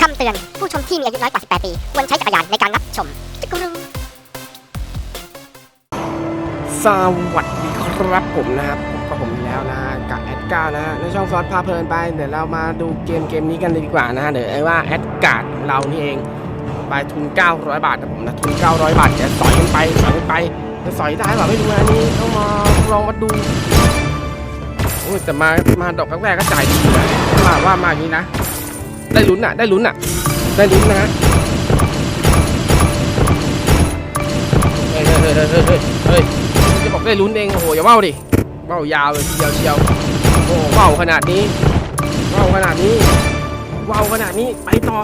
คำเตือน ผู้ชมที่มีอายุน้อยกว่า 18 ปี ควรใช้จักรยานในการรับชมจักรุงสวัสดีครับผมนะครับผมก็ผมอีแล้วนะกับแอดการ์นะฮะในช่องซอสพาเพลินไป เดี๋ยวเรามาดูเกมเกมนี้กันเลยดีกว่านะฮะเดี๋ยวไอ้ว่าแอดการ์ดเรานี่เองไปทุน 900 บาทนะผมนะทุน 900 บาทจะสอยกันไปสอยกันไปจะสอยได้หรือไม่รู้นะอันนี่ต้องมาลองมาดูโอ้ยแต่มามาดอกแรกก็จ่ายดีอยู่นะว่าว่ามาอย่างนี้นะ ได้ลุ้นอะ ได้ลุ้นอะ ได้ลุ้นนะฮะเฮ้ยเฮ้ยเฮ้ยเฮ้ยเฮ้ยเฮ้ยจะบอกได้ลุ้นเองโอ้โหอย่าว่าดิว่ายาวเลยทีเดียวเชียวโอ้โหว่าขนาดนี้ว่าขนาดนี้ว่าขนาดนี้ไปต่อ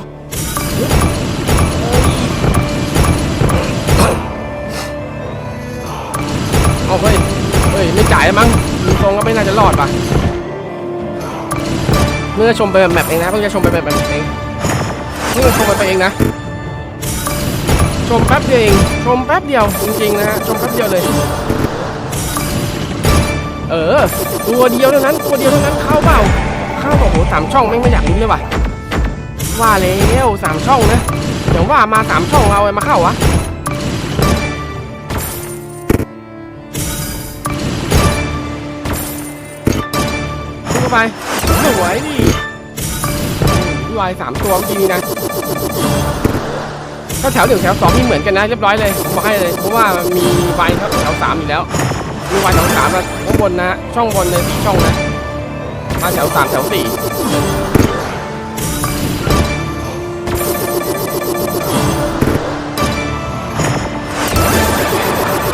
เอาเฮ้ยเฮ้ยไม่จ่ายมั้งดูทรงก็ไม่น่าจะรอดป่ะ เมื่อชมไปแบบแมปเองนะเพิ่งจะชมไปแบบแมปเองเพิ่งจะชมไปเองนะ ชมแป๊บเดียวเองชมแป๊บเดียวจริงๆนะฮะชมแป๊บเดียวเลย เออ ตัวเดียวเท่านั้น ตัวเดียวเท่านั้นเข้าเปล่าเข้าเปล่าโหสามช่องไม่งไม่อยากลุ้เลยว่ะว่าแล้วสามช่องนะอย่างว่ามาสามช่องเอาอะไรมาเข้าวะ เข้าไป สวยดิวายสามตัวเมื่อกี้นี้นะถ้าแถวหนึ่งแถวสองมีเหมือนกันนะเรียบร้อยเลยผมบอกให้เลย เพราะว่ามันมีใบครับแถวสามอยู่แล้ว มีใบแถวสามมาข้างบนนะ ช่องบนเลยสี่ช่องนะ มาแถวสามแถวสี่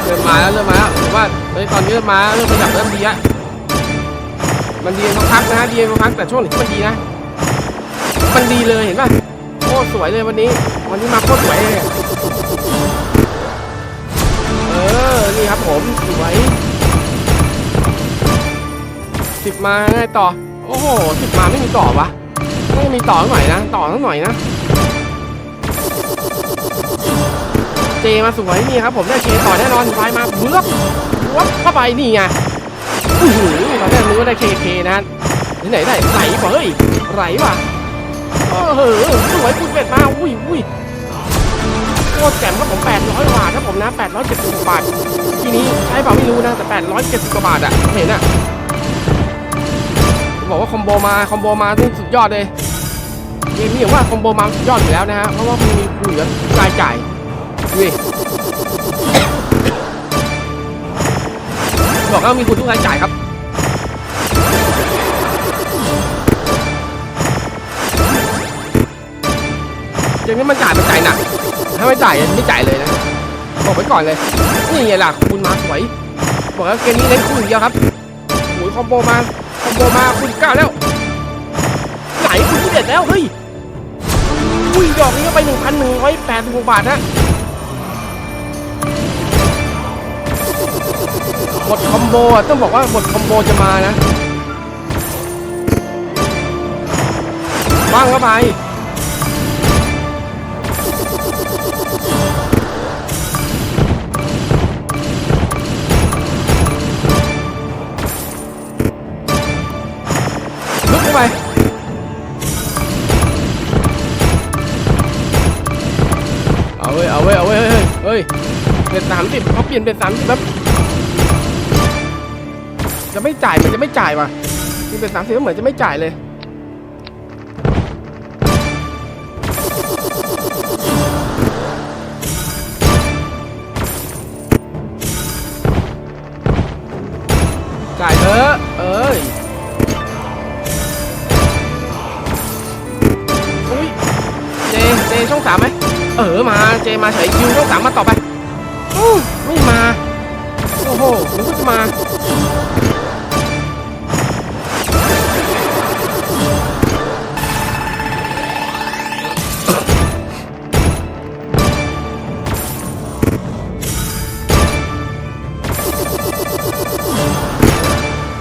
เริ่มมาแล้วเริ่มมาแล้วผมว่าเฮ้ยตอนนี้เริ่มมาเริ่มขยับเริ่มดีอะ มันดีสักพักนะฮะดีสักพักแต่ช่วงนี้มันดีนะ มันดีเลยเห็นป่ะโอ้สวยเลยวันนี้ วันนี้มาโคตรสวยเลยเออ นี่ครับผมสวยสิบมาไงต่อ โอ้โหสิบมาไม่มีต่อวะไม่มีต่อหน่อยนะ ต่อสักหน่อยนะเจมาสวยนี่ครับผมได้เจต่อแน่นอนไฟมาเบือกวับเข้าไปนี่ไง อื้อหือตอนแรกนึกว่าได้เคเคนะที่ไหนได้ไหลป่ะเฮ้ยไหลว่ะโอ้โหสวยคุณเป็ดมาอุ้ยอุ้ยโคตรแจ่มครับผม800บาทครับผมนะ870บาททีนี้ใช้เปล่าไม่รู้นะแต่870กว่าบาทอะเห็นอะบอกว่าคอมโบมาคอมโบมาที่สุดยอดเลยเกมนี้อย่ว่าคอมโบมาสุดยอดอยู่แล้วนะฮะเพราะว่ามันมีคูเหลือรายจ่ายดูดิ บอกว่ามีคูทุกรายจ่ายครับเกมนี้มันจ่ายมันจ่ายหนักถ้าไม่จ่ายไม่จ่ายเลยนะบอกไว้ก่อนเลย นี่ไงล่ะคุณมาสวยบอกแล้วเกมนี้เล่นคู่อย่างเดียวครับโอ้ยคอมโบมาคอมโบมาคุณก้าแล้วไหนคุณที่เด็ดแล้วเฮ้ยอุ้ยดอกนี้ก็ไป1,186บาทนะ มดคอมโบอะต้องบอกว่าหมดคอมโบจะมานะบ้างเข้าไปลุกเข้าไปเอาเว้ยเอาเว้ยเอาเว้ยเฮ้ยเฮ้ยเป็นสามสิบเขาเปลี่ยนเป็นสามสิบแบบ จะไม่จ่ายเหมือนจะไม่จ่ายว่ะนี่เป็นสามสิบเหมือนจะไม่จ่ายเลยจ่ายเถอะเอ้ยอุ้ยเจเจช่องสามไหมเออมาเจมาเฉยคิวช่องสามมาต่อไปอู้ไม่มาโอ้โหนึกว่าจะมา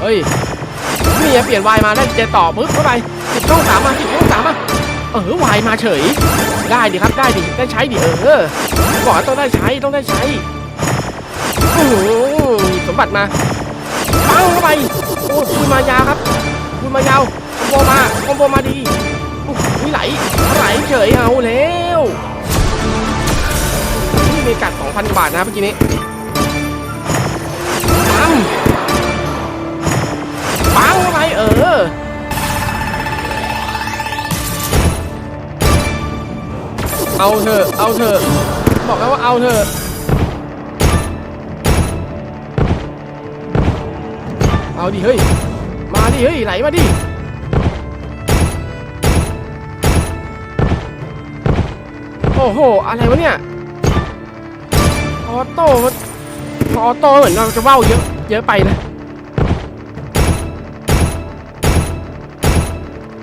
เฮ้ยนี่เปลี่ยนวายมาได้เจต่อปึ๊บเข้าไปสิบช่องสามมาสิบช่องสามมาเออวายมาเฉย ได้ดิครับได้ดิได้ใช้ดิเออบอกว่าต้องได้ใช้ต้องได้ใช้โอ้โหสมบัติมาปังเข้าไปโอ้คุณมายาครับ คุณมายาวคอมโบมาคอมโบมาดี ไหล ไหลเฉยเอาแล้วนี่เมกัด2,000บาทนะเมื่อกี้นี้ปังปังเข้าไปเออเอาเถอะเอาเถอะบอกแล้วว่าเอาเถอะเอาดิเฮ้ยมาดิเฮ้ยไหลมาดิ อ้โห อะไรวะเนี่ยออโต้มันออโต้เหมือนเราจะเว้าเยอะเยอะไปนะ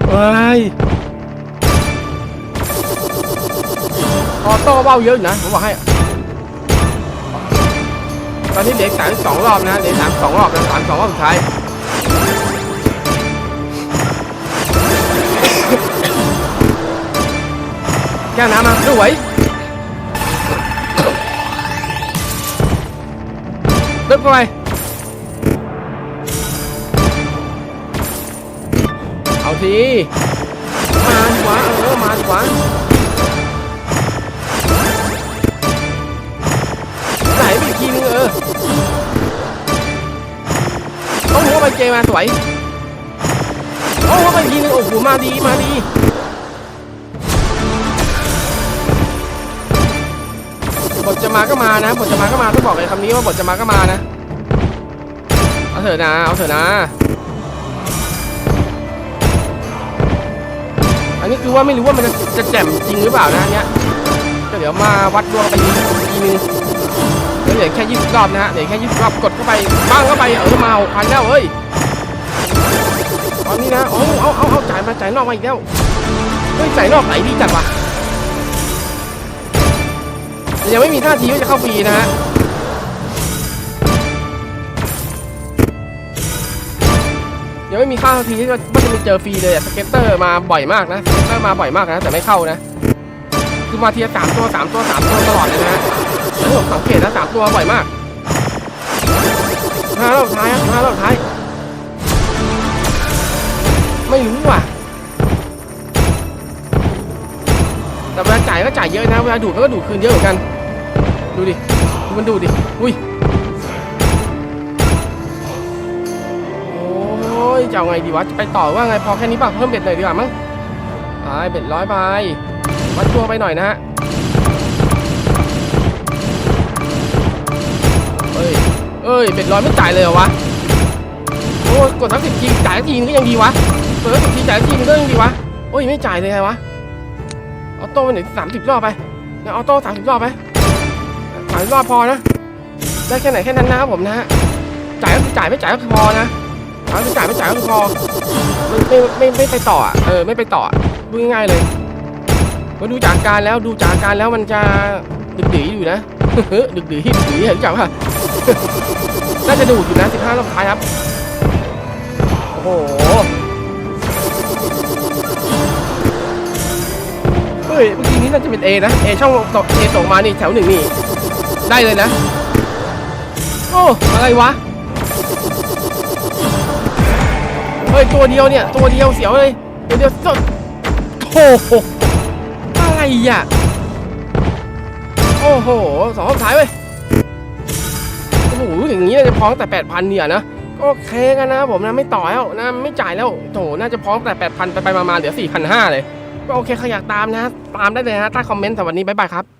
เฮ้ยออโต้เบ้าเยอะอยู่นะผมบอกให้ ตอนนี้เหลือสามสองรอบนะเหลือสามสองรอบนะสามสองรอบสุดท้าย แก้วน้ำมาสวยลึกเข้าไปเอาทีมาดีกว่าเออมาดีกว่าไหนไปอีกทีนึงเออต้องหัวไปเจมาสวยโอ้หัวไปอีกทีนึงโอ้โหมาดีมาดี บทจะมาก็มานะบทจะมาก็มาต้องบอกเลยคำนี้ว่าบทจะมาก็มานะเอาเถอะนะเอาเถอะนะ อันนี้คือว่าไม่รู้ว่ามันจะจะแจ่มจริงหรือเปล่านะอันเนี้ยก็เดี๋ยวมาวัดดวงไปอีกทีนึงเหลือแค่ยี่สิบรอบนะฮะเหลือแค่ยี่สิบรอบกดเข้าไปบ้างเข้าไปเออมาหกพันแล้วเฮ้ยตอนนี้นะโอ้เอาเอาเอาจ่ายมาจ่ายนอกมาอีกแล้วเฮ้ยจ่ายนอกไหลดีจัดว่ะ ยังไม่มีท่าทีว่าจะเข้าฟรีนะฮะยังไม่มีท่าทีที่ว่าจะมีเจอฟรีเลยอะสเก็ตเตอร์มาบ่อยมากนะสเก็ตเตอร์มาบ่อยมากนะ แต่ไม่เข้านะ คือมาทีละสามตัวสามตัวสามตัวตลอดเลยนะฮะแล้วผมสังเกตนะสามตัวบ่อยมากห้ารอบท้ายห้ารอบท้าย ไม่รู้ว่ะ แต่เวลาจ่ายก็จ่ายเยอะนะ เวลาดูดก็ดูดคืนเยอะเหมือนกัน ดูดิดูมันดูดิ อุ้ย โอ้ยจะเอาไงดีวะ จะไปต่อว่าไงพอแค่นี้ป่ะ เพิ่มเบ็ดหน่อยดีกว่ามั้งไปเบ็ดร้อยไป วัดตัวไปหน่อยนะฮะเอ้ย เอ้ยเป็ดร้อยไม่จ่ายเลยเหรอวะ โอ้กดทั้งสิบทีจ่ายทีนึงก็ยังดีวะกดทั้งสิบทีจ่ายทีนึงก็ยังดีวะ โอ้ยไม่จ่ายเลยไงวะ ออโต้ไปหนึ่งสามสิบรอบไปเนี่ยออโต้สามสิบรอบไปามรอบพอนะ ได้แค่ไหนแค่นั้นนะครับผมนะฮะ จ่ายก็คือจ่ายไม่จ่ายก็คือพอนะจ่ายก็คือจ่ายไม่จ่ายก็คือพอ ไม่ไม่ไม่ไม่ไปต่ออะ เออไม่ไปต่อดูง่ายๆเลยมาดูจากอาการแล้วดูจากอาการแล้วมันจะดึกดีอยู่นะดึกดีดึกดีเห็นจังป่ะน่าจะดูอยู่นะ15รอบท้ายครับ โอ้โหเฮ้ยเมื่อกี้นี้น่าจะเป็น A นะ A ช่องตก A ส่งมานี่แถวหนึ่งนี่ ได้เลยนะ โอ้อะไรวะ เฮ้ย ตัวเดียวเนี่ย ตัวเดียวเสียวเลย ตัวเดียวสดโอ้โหอะไรอะ โอ้โหสองรอบท้ายเว้ยโอ้โหอย่างนี้น่าจะพ้องแต่8,000เนี่ยนะก็โอเคกันนะผมนะไม่ต่อแล้วนะไม่จ่ายแล้วโถน่าจะพ้องแต่8,000ไปไปมาๆเหลือ4,500เลย ก็โอเคใครอยากตามนะ ตามได้เลยนะใต้คอมเมนต์แต่วันนี้บ๊ายบายครับ